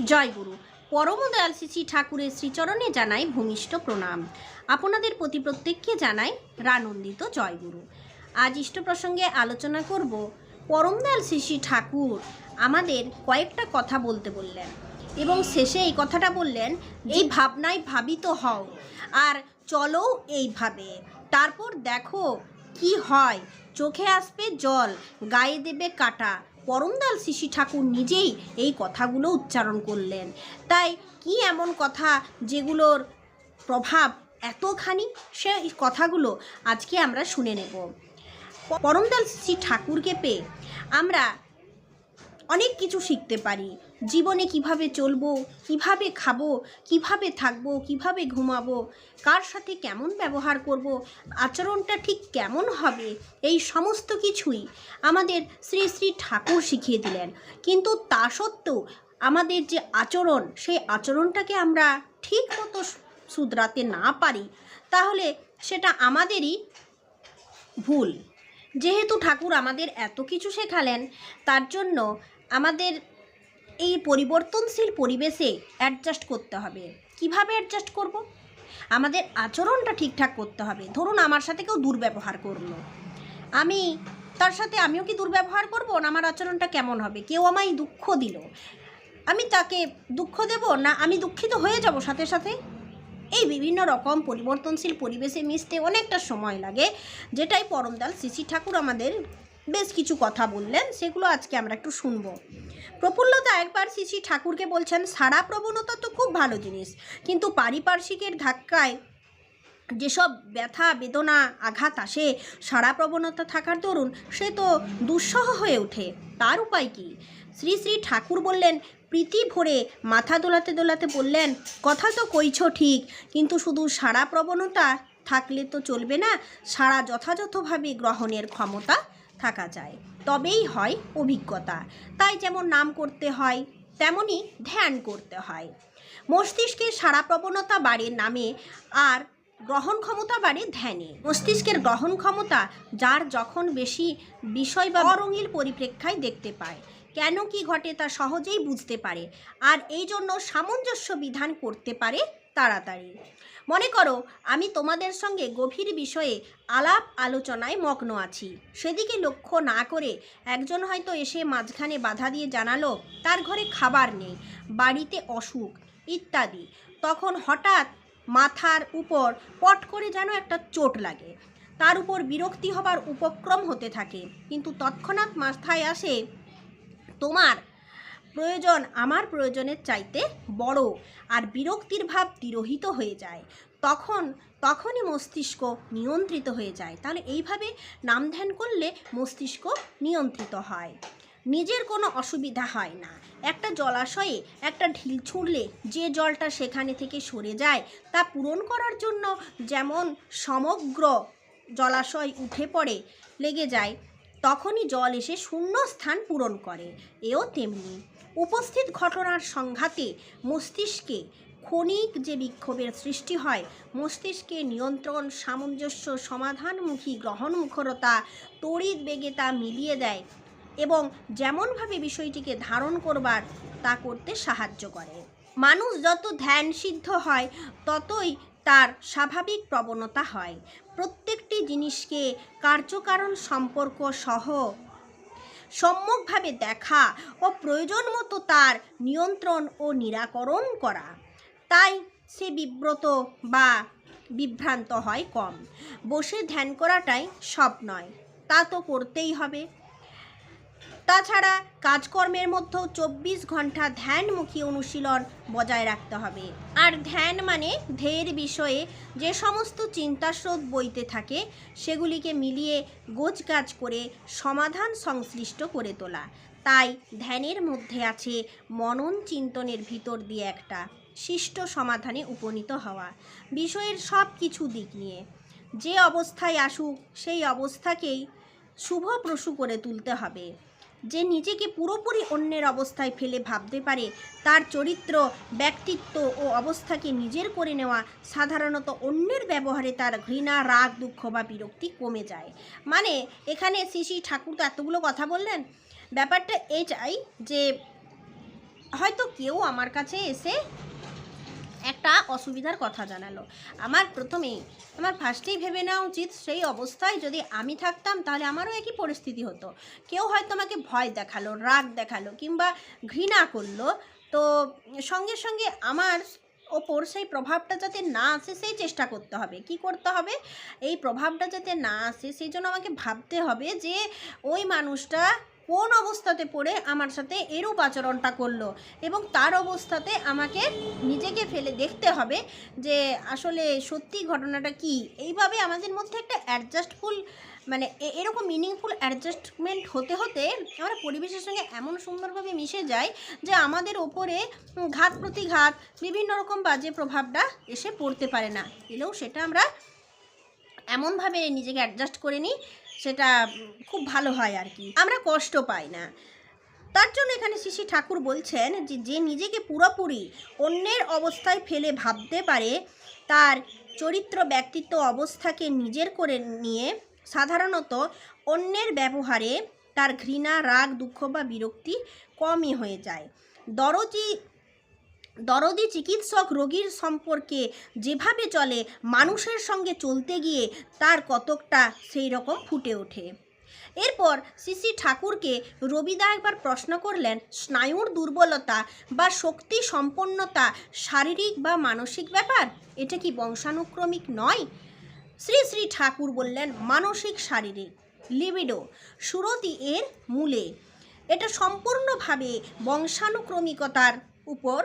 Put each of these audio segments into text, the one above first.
জয় গুরু পরমদয়াল শ্রী শ্রী ঠাকুরের শ্রীচরণে জানাই ভূমিষ্ঠ প্রণাম। আপনাদের প্রতি প্রত্যেককে জানাই রানন্দিত জয় গুরু আজ ইষ্ট প্রসঙ্গে আলোচনা করব পরমদয়াল শ্রী শ্রী ঠাকুর আমাদের কয়েকটা কথা বলতে বললেন এবং শেষে এই কথাটা বললেন, এই ভাবনায় ভাবিত হও আর চলো এইভাবে তারপর দেখো কি হয়। চোখে আসবে জল, গায়ে দেবে কাটা। পরমদাল শিশি ঠাকুর নিজেই এই কথাগুলো উচ্চারণ করলেন। তাই কি এমন কথা যেগুলোর প্রভাব এতখানি? সে কথাগুলো আজকে আমরা শুনে নেব। পরমদাল শ্রী ঠাকুরকে পেয়ে আমরা অনেক কিছু শিখতে পারি। জীবনে কীভাবে চলবো, কীভাবে খাব, কীভাবে থাকব, কীভাবে ঘুমাবো, কার সাথে কেমন ব্যবহার করব, আচরণটা ঠিক কেমন হবে, এই সমস্ত কিছুই আমাদের শ্রী শ্রী ঠাকুর শিখিয়ে দিলেন। কিন্তু তা সত্ত্বেও আমাদের যে আচরণ, সেই আচরণটাকে আমরা ঠিক মতো শুধরাতে না পারি, তাহলে সেটা আমাদেরই ভুল। যেহেতু ঠাকুর আমাদের এত কিছু শেখালেন, তার জন্য আমাদের এই পরিবর্তনশীল পরিবেশে অ্যাডজাস্ট করতে হবে। কীভাবে অ্যাডজাস্ট করব? আমাদের আচরণটা ঠিকঠাক করতে হবে। ধরুন, আমার সাথে কেউ দুর্ব্যবহার করল। আমি, তার সাথে আমিও কি দুর্ব্যবহার করব না আমার আচরণটা কেমন হবে? কেউ আমায় দুঃখ দিল। আমি তাকে দুঃখ দেব না আমি দুঃখিত হয়ে যাব সাথে সাথে? এই বিভিন্ন রকম পরিবর্তনশীল পরিবেশে মিশতে অনেকটা সময় লাগে। যেটাই পরমদাল শ্রী ঠাকুর আমাদের বেশ কিছু কথা বললেন, সেগুলো আজকে আমরা একটু শুনব। প্রফুল্লতা একবার শ্রী ঠাকুরকে বলছেন, সারা প্রবণতা তো খুব ভালো জিনিস, কিন্তু পারিপার্শ্বিকের ধাক্কায় যেসব ব্যথা, বেদনা, আঘাত আসে, সারা প্রবণতা থাকার দরুন সে তো দুঃসহ হয়ে ওঠে। তার উপায় কি? শ্রী শ্রী ঠাকুর বললেন, প্রীতি ভরে মাথা দোলাতে দোলাতে বললেন, কথা তো কইছ ঠিক, কিন্তু শুধু সারা প্রবণতা থাকলে তো চলবে না, সারা যথাযথভাবে গ্রহণের ক্ষমতা থাকা যায়। তবেই হয় অভিজ্ঞতা। তাই যেমন নাম করতে হয় তেমনি ধ্যান করতে হয়। মস্তিষ্কের সারা প্রবণতা বাড়ে নামে, আর গ্রহণ ক্ষমতা বাড়ে ধ্যানে। মস্তিষ্কের গ্রহণ ক্ষমতা যার যখন বেশি বিষয় বা অরঙিল পরিপ্রেক্ষায় দেখতে পায়। কেন কি ঘটে তা সহজেই বুঝতে পারে, আর এই জন্য সামঞ্জস্য বিধান করতে পারে তাড়াতাড়ি। মনে করো, আমি তোমাদের সঙ্গে গভীর বিষয়ে আলাপ আলোচনায় মগ্ন আছি। সেদিকে লক্ষ্য না করে একজন হয়তো এসে মাঝখানে বাধা দিয়ে জানালো, তার ঘরে খাবার নেই, বাড়িতে অসুখ, ইত্যাদি। তখন হঠাৎ মাথার উপর পট করে যেন একটা চোট লাগে। তার উপর বিরক্তি হবার উপক্রম হতে থাকে, কিন্তু তৎক্ষণাৎ মাথায় আসে, তোমার প্রয়োজন আমার প্রয়োজনের চাইতে বড় আর বিরক্তির ভাব তিরোহিত হয়ে যায়। তখন, তখনই মস্তিষ্ক নিয়ন্ত্রিত হয়ে যায়। তাহলে এইভাবে নাম ধ্যান করলে মস্তিষ্ক নিয়ন্ত্রিত হয়। নিজের কোনো অসুবিধা হয় না। একটা জলাশয়ে একটা ঢিল ছুঁড়লে যে জলটা সেখানে থেকে সরে যায়, তা পূরণ করার জন্য যেমন সমগ্র জলাশয় উঠে পড়ে, লেগে যায়, তখনই জল এসে শূন্য স্থান পূরণ করে। এও তেমনি। উপস্থিত ঘটনার সংঘাতে মস্তিষ্কে ক্ষণিক যে বিক্ষোভের সৃষ্টি হয়, মস্তিষ্কে নিয়ন্ত্রণ, সামঞ্জস্য সমাধানমুখী গ্রহণমুখরতা তড়িৎ বেগে তা মিলিয়ে দেয় এবং যেমনভাবে বিষয়টিকে ধারণ করবার তা করতে সাহায্য করে। মানুষ যত ধ্যান সিদ্ধ হয়, ততই তার স্বাভাবিক প্রবণতা হয়। প্রত্যেকটি জিনিসকে কার্যকারণ সম্পর্ক সহ সম্যকভাবে দেখা ও প্রয়োজন মতো তার নিয়ন্ত্রণ ও নিরাকরণ করা। তাই সে বিব্রত বা বিভ্রান্ত হয় কম। বসে ধ্যান করাটাই সব নয়, তা তো করতেই হবে। তাছাড়া কাজকর্মের মধ্যেও চব্বিশ ঘণ্টা ধ্যানমুখী অনুশীলন বজায় রাখতে হবে। আর ধ্যান মানে ধ্যেয়ের বিষয়ে যে সমস্ত চিন্তাস্রোত বইতে থাকে, সেগুলিকে মিলিয়ে গোছগাছ করে সমাধান সংশ্লিষ্ট করে তোলা। তাই ধ্যানের মধ্যে আছে মনন চিন্তনের ভিতর দিয়ে একটা শিষ্ট সমাধানে উপনীত হওয়া। বিষয়ের সব কিছু দিক নিয়ে যে অবস্থায় আসুক, সেই অবস্থাকেই শুভপ্রসূ করে তুলতে হবে। যে নিজেকে পুরোপুরি অন্যের অবস্থায় ফেলে ভাবতে পারে, তার চরিত্র, ব্যক্তিত্ব ও অবস্থাকে নিজের করে নেওয়া সাধারণত অন্যের ব্যবহারে তার ঘৃণা, রাগ, দুঃখ বা বিরক্তি কমে যায়। মানে এখানে শ্রী শ্রী ঠাকুর তো এতগুলো কথা বললেন। ব্যাপারটা এটাই যে হয়তো কেউ আমার কাছে এসে অসুবিধার কথা জানালো। আমার প্রথমেই, আমার ফার্স্টেই ভেবে নেওয়া উচিত সেই অবস্থায় যদি আমি থাকতাম তাহলে আমারও একই পরিস্থিতি হতো। কেউ হয়তো আমাকে ভয় দেখাল, রাগ দেখাল কিংবা ঘৃণা করল। তো সঙ্গে সঙ্গে আমার ওপর সেই প্রভাবটা যাতে না আসে সেই চেষ্টা করতে হবে। কি করতে হবে? এই প্রভাবটা যাতে না আসে সেই জন্য আমাকে ভাবতে হবে যে ওই মানুষটা কোন অবস্থাতে পড়ে আমার সাথে এরূপ আচরণটা করল এবং তার অবস্থাতে আমাকে নিজেকে ফেলে দেখতে হবে যে আসলে সত্যি ঘটনাটা কি। এইভাবে আমাদের মধ্যে একটা অ্যাডজাস্টফুল মানে এরকম মিনিংফুল অ্যাডজাস্টমেন্ট হতে হতে আমরা পরিবেশের সঙ্গে এমন সুন্দরভাবে মিশে যাই যে আমাদের ওপরে ঘাত প্রতিঘাত, বিভিন্ন রকম বাজে প্রভাবটা এসে পড়তে পারে না। এলেও সেটা আমরা এমনভাবে নিজেকে অ্যাডজাস্ট করে নিই সেটা খুব ভালো হয় আর কি। আমরা কষ্ট পাই না। তার জন্য এখানে শ্রী ঠাকুর বলছেন যে যে নিজেকে পুরোপুরি অন্যের অবস্থায় ফেলে ভাবতে পারে, তার চরিত্র ব্যক্তিত্ব অবস্থাকে নিজের করে নিয়ে সাধারণত অন্যের ব্যবহারে তার ঘৃণা, রাগ, দুঃখ বা বিরক্তি কমই হয়ে যায়। দরজি দরদি চিকিৎসক রোগীর সম্পর্কে যেভাবে চলে, মানুষের সঙ্গে চলতে গিয়ে তার কতকটা সেই রকম ফুটে ওঠে। এরপর শ্রী ঠাকুরকে রবিদা একবার প্রশ্ন করলেন, স্নায়ুর দুর্বলতা বা শক্তি সম্পন্নতা শারীরিক বা মানসিক ব্যাপার? এটা কি বংশানুক্রমিক নয়? শ্রী শ্রী ঠাকুর বললেন, মানসিক শারীরিক, লিবিডো, সুরতি এর মূলে। এটা সম্পূর্ণভাবে বংশানুক্রমিকতার উপর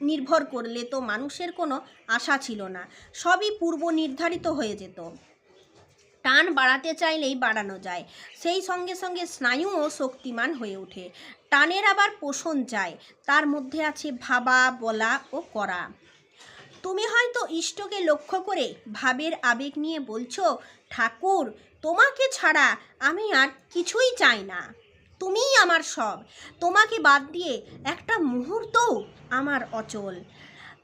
নির্ভর করলে তো মানুষের কোনো আশা ছিল না। সবই পূর্ব নির্ধারিত হয়ে যেত। টান বাড়াতে চাইলেই বাড়ানো যায়। সেই সঙ্গে সঙ্গে স্নায়ুও শক্তিমান হয়ে ওঠে। টানের আবার পোষণ চায় তার মধ্যে আছে ভাবা, বলা ও করা। তুমি হয়তো ইষ্টকে লক্ষ্য করে ভাবের আবেগ নিয়ে বলছো, ঠাকুর, তোমাকে ছাড়া আমি আর কিছুই চাই না। তুমিই আমার সব। তোমাকে বাদ দিয়ে একটা মুহূর্তও আমার অচল।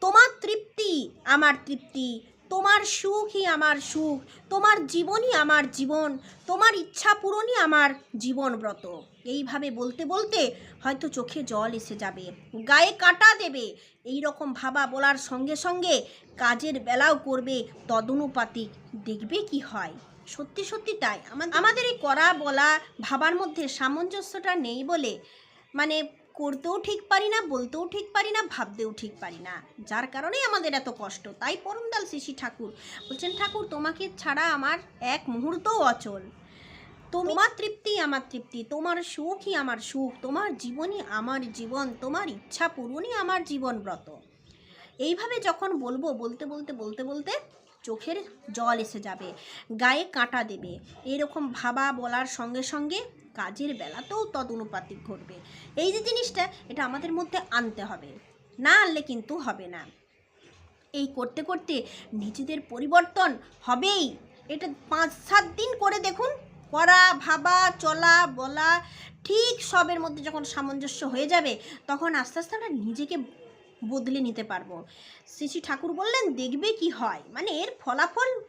তোমার তৃপ্তি আমার তৃপ্তি, তোমার সুখই আমার সুখ, তোমার জীবনই আমার জীবন, তোমার ইচ্ছা পূরণই আমার জীবনব্রত এইভাবে বলতে বলতে হয়তো চোখে জল এসে যাবে, গায়ে কাটা দেবে। এই রকম ভাবা বলার সঙ্গে সঙ্গে কাজের বেলাও করবে, তদনুপাতিক দেখবে কি হয়। সত্যি সত্যি তাই। আমা- আমাদের এই করা বলা ভাবার মধ্যে সামঞ্জস্যটা নেই বলে মানে করতেও ঠিক পারি না বলতেও ঠিক পারি না ভাবতেও ঠিক পারি না। যার কারণেই আমাদের এত কষ্ট। তাই পরমদাল শিশি ঠাকুর বলছেন ঠাকুর তোমাকে ছাড়া আমার এক মুহূর্তও অচল। তোমার তৃপ্তি আমার তৃপ্তি তোমার সুখই আমার সুখ তোমার জীবনই আমার জীবন তোমার ইচ্ছা পূরণই আমার জীবন ব্রত এইভাবে যখন বলব বলতে বলতে বলতে বলতে চোখের জল এসে যাবে, গায়ে কাঁটা দেবে। এরকম ভাবা বলার সঙ্গে সঙ্গে কাজের বেলাতেও তদনুপাতিক ঘটবে। এই যে জিনিসটা, এটা আমাদের মধ্যে আনতে হবে। না আনলে কিন্তু হবে না। এই করতে করতে নিজেদের পরিবর্তন হবেই। এটা পাঁচ, সাত দিন করে দেখুন, করা, ভাবা, চলা, বলা, ঠিক সবের মধ্যে যখন সামঞ্জস্য হয়ে যাবে, তখন আস্তে আস্তে আমরা নিজেকে বদলে নিতে পারব। শ্রী শ্রী ঠাকুর বললেন, দেখবে কি হয়? মানে এর ফলাফল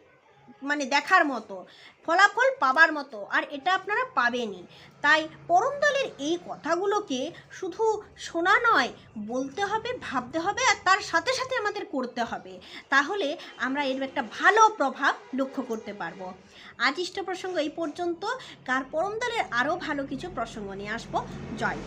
মানে দেখার মতো, ফলাফল পাবার মতো, আর এটা আপনারা পাবেনই। তাই পরমদলের এই কথাগুলোকে শুধু শোনা নয়, বলতে হবে, ভাবতে হবে, আর তার সাথে সাথে আমাদের করতে হবে। তাহলে আমরা এর একটা ভালো প্রভাব লক্ষ্য করতে পারব। আজ ইষ্ট প্রসঙ্গ এই পর্যন্ত। কার পরমদলের আরও ভালো কিছু প্রসঙ্গ নিয়ে আসব। জয়